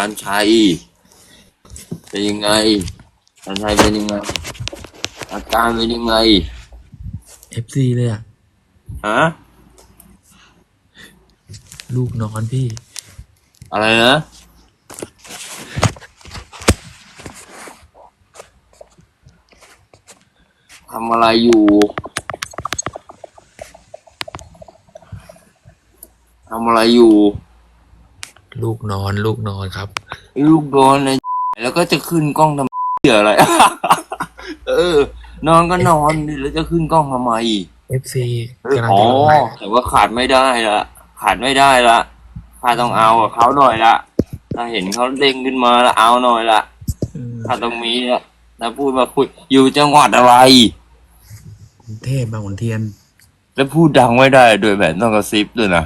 านชัย เป็นยังไงชานชัยเป็นยังไง อาการเป็นยังไงเอฟซีเลยอะฮะ ลูกนอนพี่ อะไรนะทำอะไรอยู่ทำอะไรอยู่ ลูกนอน ลูกนอนครับ ลูกโดนเลยแล้วก็จะขึ้นกล้องทำเหี้ยอะไร เออ นอนก็นอนดิแล้วจะขึ้นกล้องทำไมเอฟซีกำลังอ๋อ จะร้องไห้แต่ว่าขาดไม่ได้ละ ขาดไม่ได้ละข้าต้องเอากับเขาหน่อยละ ถ้าเห็นเขาเด้งขึ้นมาแล้วเอาหน่อยละเออข้าต้องมีละถ้าพูดมาคุย อยู่จังหวัดอะไร กรุงเทพบางขุนเทียน แล้วพูดดังไม่ได้โดยแบบต้องกระซิบด้วยนะ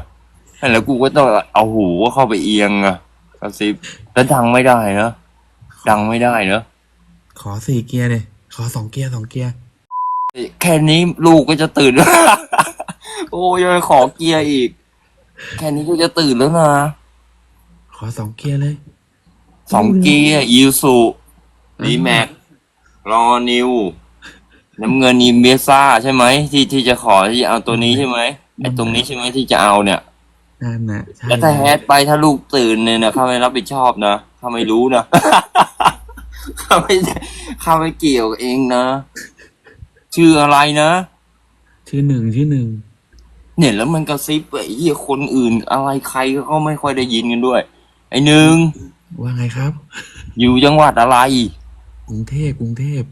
แล้วกูก็ต้องเอาหูเข้าไปเอียงอะกระซิบแล้วดังไม่ได้เนอะดังไม่ได้เนอะขอสี่เกียร์เลยขอสองเกียร์สองเกียร์แค่นี้ลูกก็จะตื่น โอ้ยยังขอเกียร์อีก แค่นี้ก็จะตื่นแล้วนะขอสองเกียร์เลยสองเกียร์ยูสุดีแม็กรอนิวน้ำเงินอีเมซ่าใช่ไหมที่ที่จะขอที่จะเอาตัวนี้ใช่ไหมไอ้ตรงนี้ใช่ไหมที่จะเอาเนี่ย นั่นน่ะใช่แล้วถ้าแฮดไปถ้าลูกตื่นเนี่ยนะข้าไม่รับผิดชอบนะข้าไม่รู้นะ ข้าไม่ข้าไม่เกี่ยวเองนะ ชื่ออะไรนะ ชื่อหนึ่งชื่อหนึ่งเนี่ยแล้วมันกระซิบไอ้เหี้ยคนอื่น อะไรใครก็ไม่ค่อยได้ยินกันด้วย ไอ้หนึ่งว่าไงครับ อยู่จังหวัดอะไร กรุงเทพกรุงเทพ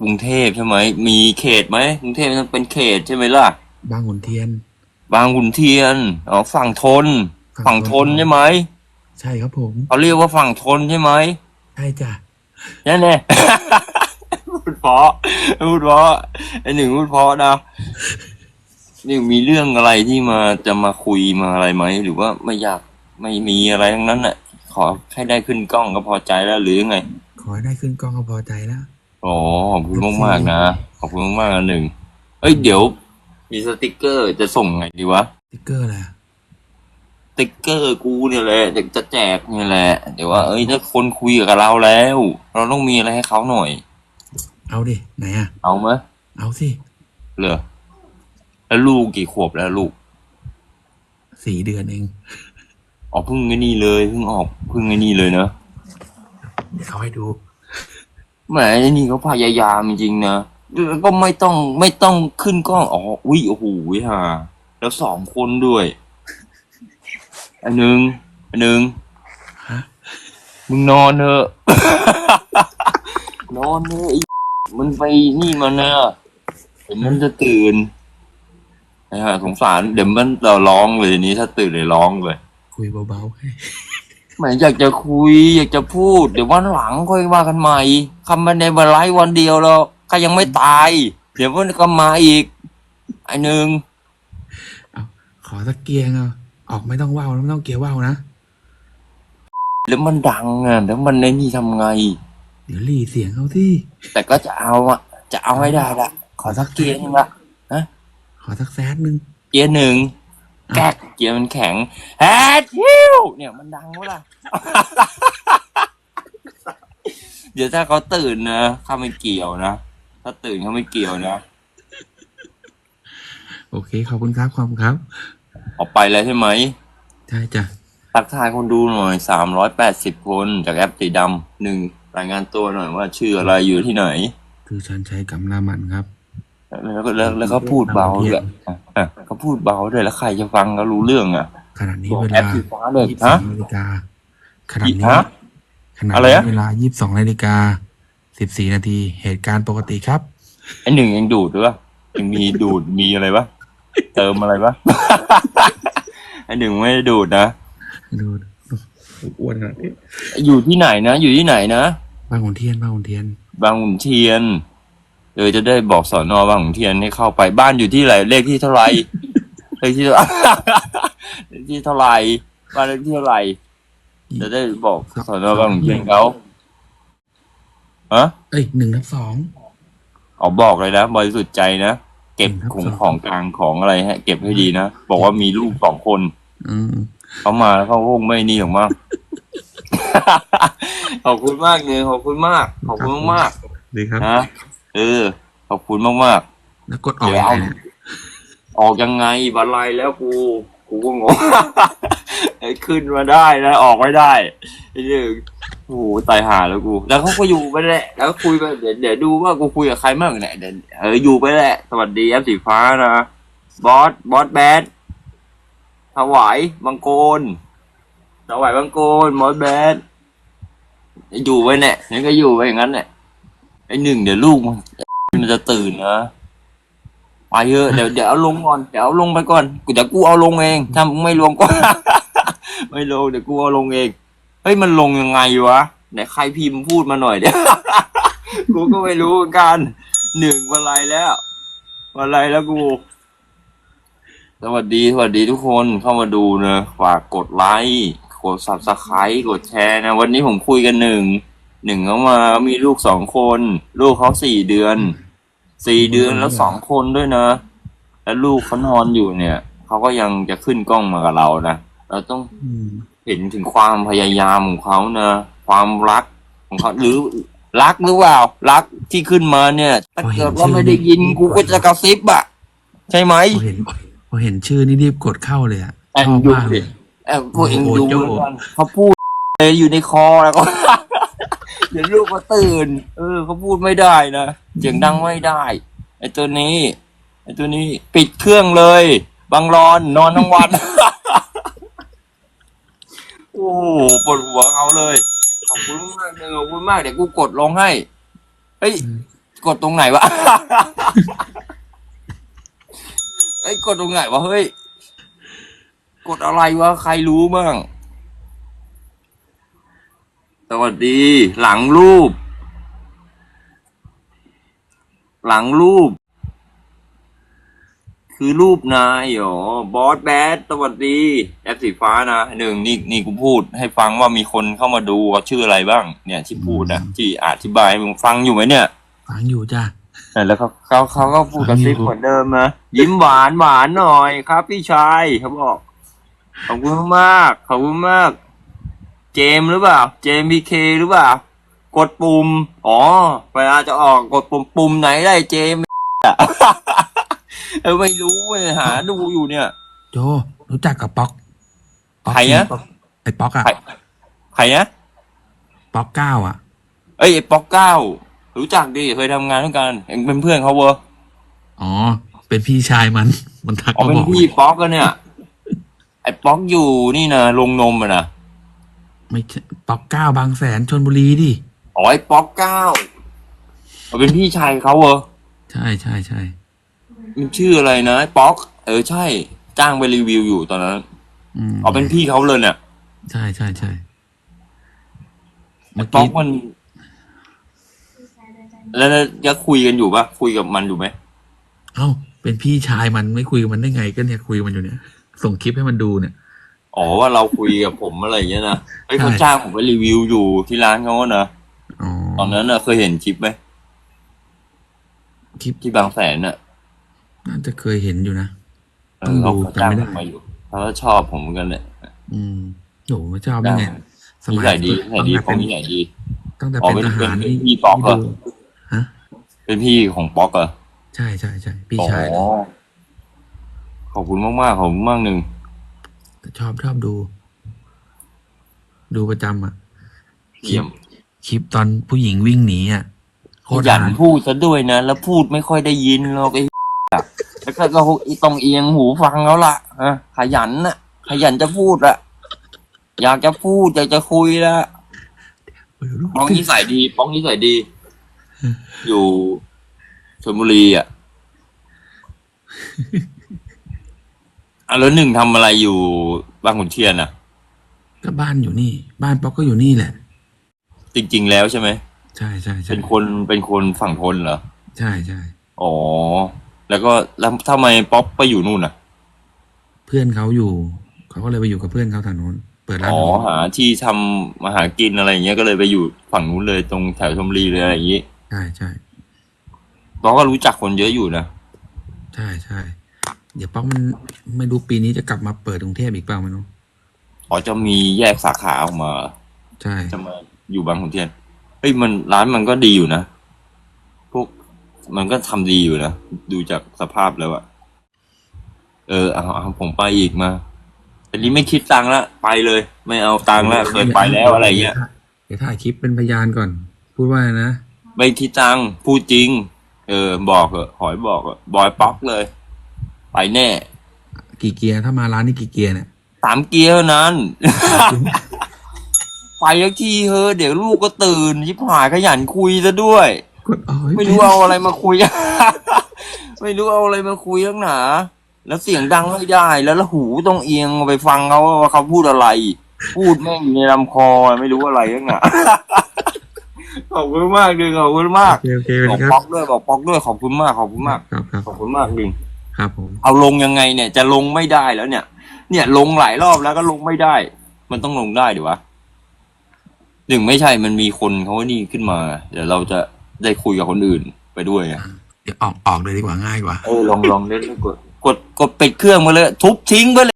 กรุงเทพใช่ไหม มีเขตไหมกรุงเทพมันเป็นเขตใช่ไหมล่ะ บางขุนเทียน บางขุนเทียนอ๋อฝั่งทน ฝั่ฝั่งงททนนใช่ไหมใช่ครับผมเขาเรียกว่าฝั่งทนใช่ไหมใช่จ้ะนั่นแน่พูดเพราะพูดเพราะไอหนึ่งพูดเพราะนะนี่มีเรื่องอะไรที่มาจะมาคุยมาอะไรไหมหรือว่าไม่อยากไม่มีอะไรทั้งนั้นน่ะขอให้ได้ขึ้นกล้องก็พอใจแล้วหรือยังไง ขอให้ได้ขึ้นกล้องก็พอใจแล้วอ๋อขอบคุณมากๆนะขอบคุณมากๆนะหนึ่งเอ้ยเดี๋ยว มีสติกเกอร์จะส่งไงดีวะสติ๊กเกอร์อะไรอะสติกเกอร์กูเนี่ยแหละเด็กจะแจกเนี่ยแหละ เดี๋ยวว่าเอ้ยถ้าคนคุยกับเราแล้ว เราต้องมีอะไรให้เขาหน่อย เอาดิ ไหนอะเอาไหมเอาสิ เหรอแล้วลูกกี่ขวบแล้วลูกสี่เดือนเองอ๋อเพิ่งไอ้นี่เลยเพิ่งออกเพิ่งไอ้นี่เลยเนอะเดี๋ยวเอาให้ดู แหมไอ้นี่เขาพยายามจริงๆนะ แล้วก็ไม่ต้องไม่ต้องขึ้นกล้องอ๋ออุ้ยโอ้โหฮะแล้วสองคนด้วย อันหนึ่งอันหนึ่งฮะมึงนอนเถอะ นอนเถอะไอ้มันไปนี่มันนะเดี๋ยวมันจะตื่นนะฮะสงสารเดี๋ยวมันเราร้องเลยทีนี้ถ้าตื่นเลยร้องเลยคุยเบาๆให้แหมอยากจะคุย อยากจะพูด เดี๋ยววันหลังค่อยว่ากันใหม่คำมันในวันไลฟ์วันเดียวแล้ว ก็ยังไม่ตาย เดี๋ยวมันก็มาอีกไอ้หนึ่งขอสักเกียร์เอาออกไม่ต้องว่าวแล้วไม่ต้องเกียร์ว่าวนะแล้วมันดังอะแล้วมันในนี่ทำไง เดี๋ยวหลีเสียงเขาที่แต่ก็จะเอาอะ จะเอาให้ได้ละขอสักเกียร์หนึงละขอสักแซดหนึ่งเกียร์หนึ่งแก๊กเกียร์มันแข็งแฮดฮิวเนี่ยมันดังวะล่ะ เดี๋ยวถ้าเขาตื่นนะเขาไม่เกี่ยวนะ ถ้าตื่นเขาไม่เกี่ยวนะโอเค ขอบคุณครับขอบคุณครับ ออกไปแล้วใช่ไหมใช่จ้ะทักทายคนดูหน่อยสามร้อยแปดสิบคนจากแอปสีดำหนึ่งรายงานตัวหน่อยว่าชื่ออะไรอยู่ที่ไหน คือชันชัยกำลามันครับ แล้วก็แล้วแล้วก็พูดเบาด้วยอะอะเขาพูดเบาด้วยแล้วใครจะฟังก็รู้เรื่องอะ ขณะนี้บอกเวแอลาปสีฟ้าเลยยี่สิบฮะสองนาฬิกาขณะนี้ฮะขณะอะไรนี้อะ เวลายี่สิบสองนาฬิกา สิบสี่นาที เหตุการณ์ปกติครับ ไอหนึ่งยังดูดด้วยปะยังมีดูดมีอะไรปะเติมอะไรปะไอหนึ่งไม่ได้ดูดนะดูอ้วนขนาดนี้อยู่ที่ไหนนะ อยู่ที่ไหนนะบางขุนเทียนบางขุนเทียน บางขุนเทียนเออจะได้บอกสอนอบางขุนเทียนให้เข้าไปบ้านอยู่ที่ไหนเลขที่เท่าไหร่เลขที่เท่าเลขที่เท่าไหร่บ้านเลขที่เท่าไหร่จะได้บอกสอนอบางขุนเทียนเขา ฮะเอ้ยหนึ่งทับสองออกบอกเลยนะบริสุทธิ์ใจนะ เก็บครับของของกลางของอะไรฮะ เก็บให้ดีนะ บอกว่ามีลูกสองคน อืม เขามาแล้วเขาคงไม่นี่หรอกมั้งขอบคุณมากเนยขอบคุณมาก ขอบคุณมากดีครับ ๆนะเออ ขอบคุณมากแล้วกดออกยังไงเนี่ยๆออกยังไงบันไลแล้วกูกูก็งง ไอ้ขึ้นมาได้นะออกไม่ได้ไอ้เรื่อง โอ้โหตายหาแล้วกู แล้วเขาก็อยู่ไปแหละ แล้วคุยไปเดี๋ยวเดี๋ยวดูว่ากูคุยกับใครบ้างเนี่ยเดี๋ยวเอออยู่ไปแหละ สวัสดีแอปสีฟ้านะ บอส บอสแบดถวายบังโกนถวายบังโกนบอสแบดอยู่ไปเนี่ยนี่ก็อยู่ไปอย่างนั้นเนี่ยไอหนึ่งเดี๋ยวลูกมันมันจะตื่นนะไปเถอะเดี๋ยวเดี๋ยวเอาลงก่อนเดี๋ยวเอาลงไปก่อนกูเดี๋ยวกูเอาลงเองถ้ามึงไม่ลงก็ ไม่ลงเดี๋ยวกูเอาลงเอง เฮ้ยมันลงยังไงวะไหนใครพิมพ์พูดมาหน่อยเดี๋ยวกูก็ไม่รู้เหมือนกันหนึ่งวันไรแล้ววันไรแล้วกูสวัสดีสวัสดีทุกคนเข้ามาดูนะฝากกดไลค์กด subscribe กดแชร์นะ วันนี้ผมคุยกันหนึ่งหนึ่งเขามามีลูกสองคน ลูกเขาสี่เดือนสี่เดือนแล้วสองคนด้วยนะ แล้วลูกเขานอนอยู่เนี่ยเขาก็ยังจะขึ้นกล้องมากับเรานะเราต้องอืม เห็นถึงความพยายามของเขานะความรักของเขาหรือรักหรือเปล่ารักที่ขึ้นมาเนี่ยถ้าเกิดว่าไม่ได้ยินกูก็จะกระซิบอะใช่ไหมพอเห็นพอเห็นชื่อนี่รีบกดเข้าเลยอะแอนชอบยูมากเลยเออพวกเองโอ้ดูโหโจ้แล้วกันเขาพูดเลยอยู่ในคอแล้วก็เดี๋ยวลูกก็ตื่น เออเขาพูดไม่ได้นะเสียงดังไม่ได้ไอ้ตัวนี้ไอ้ตัวนี้ปิดเครื่องเลยบังรอนนอนทั้งวัน โอ้โหปวดหัวเขาเลย ขอบคุณมากเลยขอบคุณมากเดี๋ยวกูกดลงให้ เฮ้ย กดตรงไหนวะ เฮ้ย กดตรงไหนวะ เฮ้ย กดอะไรวะ ใครรู้บ้าง สวัสดี หลังรูป หลังรูป คือรูปนายเหรอบอสแบดสวัสดี แอปสีฟ้านะหนึ่งนี่นี่กูพูดให้ฟังว่ามีคนเข้ามาดูว่าชื่ออะไรบ้าง เนี่ยที่พูดนะที่อธิบายให้มึงฟังอยู่ไหมเนี่ย ฟังอยู่จ้าแต่แล้วเขาเขาเขาก็พูดกระซิบฟังอยู่เหมือนเดิมนะยิ้มหวานหวานหน่อยครับ พี่ชายเขาบอกขอบคุณมากขอบคุณมาก เจมส์หรือเปล่า เจมพีเคหรือเปล่ากดปุ่ม อ๋อเวลาจะออกกดปุ่มปุ่มไหนได้เจมส์อะ เออไม่รู้เว้ยหาดูอยู่เนี่ย โจรู้จักกับป๊อกป๊อกใครนะ ป๊อกไอ้ป๊อกอะใครใครนะป๊อกเก้าอะเอ้ยไอ้ป๊อกเก้ารู้จักดิเคยทำงานด้วยกันเองเป็นเพื่อนเขาเวอร์อ๋อ เป็นพี่ชายมัน มันทักอ๋อมาเป็บนอกพี่ป๊อกกันเนี่ย ไอ้ป๊อกอยู่นี่นะลงนมอะนะไม่ใช่ป๊อกเก้าบางแสนชนบุรีดิอ๋อไอ้ป๊อกเก้าเอาเป็นพี่ชายเขาเหรอใช่ใช่ใช่ มันชื่ออะไรนะไอ้ป๊อก เออใช่จ้างไปรีวิวอยู่ตอนนั้นอืมอ๋อเป็นพี่เขาเลยเนี่ยใช่ใช่ใช่ไอ้เมื่อป๊อกี้กมัน แล้วจะคุยกันอยู่ปะคุยกับมันอยู่ไหมเอ้า เป็นพี่ชายมันไม่คุยกับมันได้ไงก็เนี่ยคุยกับมันอยู่เนี่ย ส่งคลิปให้มันดูเนี่ย อ๋อว่าเราคุยกับผมอะไรอย่างเงี้ยนะไอ้ยเขาใช่ จ้างผมไปรีวิวอยู่ที่ร้านเขาอะนะอ๋อตอนนั้นน่ะเคยเห็นคลิปไหมคลิป ที่บางแสนน่ะ น่าจะเคยเห็นอยู่นะเอต้อองดูเขาจ้างแต่ผไม่ได้มมาอยู่เขาก็ชอบผมเหมือนกันแหละอืมโหไม่ชอบได้ไงสนิมัยสัยดีนิสัยดีตั้งแต่เขาเป็นนิสัยดีตั้งแต่อ๋อเป็นเป็นทหารเป็นนี่พี่ป๊อกเหรอดูฮะเป็นพี่ของป๊อกเหรอใช่ใช่ใช่พี่ชายอ๋อขอบคุณมากๆขอบคุณมากหนึ่งแต่ชอบชอบดู ดูประจำอะเยี่ยมคลิปตอนผู้หญิงวิ่งหนีอะโคขตรยันฮาพูดซะด้วยนะ แล้วพูดไม่ค่อยได้ยินหรอกไอ้ แล้วก็เราต้องเอียงหูฟังแล้วล่ะอะขยันน่ะ ขยันจะพูดอะอยากจะพูดอยากจะคุยละเออลูกป้องนิสัยดี ป้องนิสัยดี อยู่ชลบุรีอะอะแล้วหนึ่งทำอะไรอยู่บางขุนเทียนอะ ก็บ้านอยู่นี่ บ้านป๊อกก็อยู่นี่แหละ จริง ๆ แล้วใช่ไหมใช่ใช่ใช่เป็นคนเป็นคนฝั่งทนเหรอ ใช่ใช่อ๋อ แล้วก็แล้วทำไมป๊อปไปอยู่นู่นอะ เพื่อนเขาอยู่ เขาก็เลยไปอยู่กับเพื่อนเขาทางโน้น เปิดร้านอ๋อโน้นหาที่ทำมาหากินอะไรอย่างเงี้ยก็เลยไปอยู่ฝั่งนู้นเลยตรงแถวชลบุรีเลยอะไรอย่างงี้ใช่ใช่ป๊อกก็รู้จักคนเยอะอยู่นะใช่ใช่เดี๋ยวป๊อกมันไม่รู้ปีนี้จะกลับมาเปิดกรุงเทพอีกเปล่าไม่รู้อ๋อจะมีแยกสาขาออกมา ใช่ จะมาอยู่บางขุนเทียนเฮ้ยมันร้านมันก็ดีอยู่นะพวก มันก็ทำดีอยู่นะ ดูจากสภาพแล้วอะเออเอาเอาผมไปอีกมาแต่นี้ไม่คิดตังค์ละไปเลย ไม่เอาตังค์ละเคยไปแล้วอะไรเงี้ยเดี๋ยวถ่ายคลิปเป็นพยานก่อน พูดว่าไงนะ ไม่คิดตังค์พูดจริง เออ บอกเหอะหอยบอกเหอะบอยป๊อกเลย ไปแน่ กี่เกียร์ถ้ามาร้านนี้กี่เกียร์เนี่ยสามเกียร์เท่านั้นไปยักทีเฮ้อะเดี๋ยวลูกก็ตื่นยิบหายขยันคุยซะด้วย กดอ๋อไม่รู้เอาอะไรมาคุย ไม่รู้เอาอะไรมาคุยทั้งหนาแล้วเสียงดังไม่ได้แล้วแล้วหูต้องเอียงไปฟังเขาว่าเขาพูดอะไร พูดแม่งอยู่ในลำคอไม่รู้อะไรทั้งหนาขอบคุณมากดึงขอบคุณมากโอเคโอเคบอกคป๊รัอบกด้วยบอกป๊อกด้วยขอบคุณมากขอบคุณมาก ครับครับขอบคุณมากดึง ครับผมเอาลงยังไงเนี่ยจะลงไม่ได้แล้วเนี่ย เนี่ยลงหลายรอบแล้วก็ลงไม่ได้ มันต้องลงได้ดิวะหนึ่งไม่ใช่มันมีคนเขานี่ขึ้นมา เดี๋ยวเราจะ ได้คุยกับคนอื่นไปด้วยไงเดี๋ยวออกออกเลยดีกว่าง่ายกว่า เออลองลองเล่นกดกดกดปิดเครื่องมาเลย ทุบทิ้งไปเลย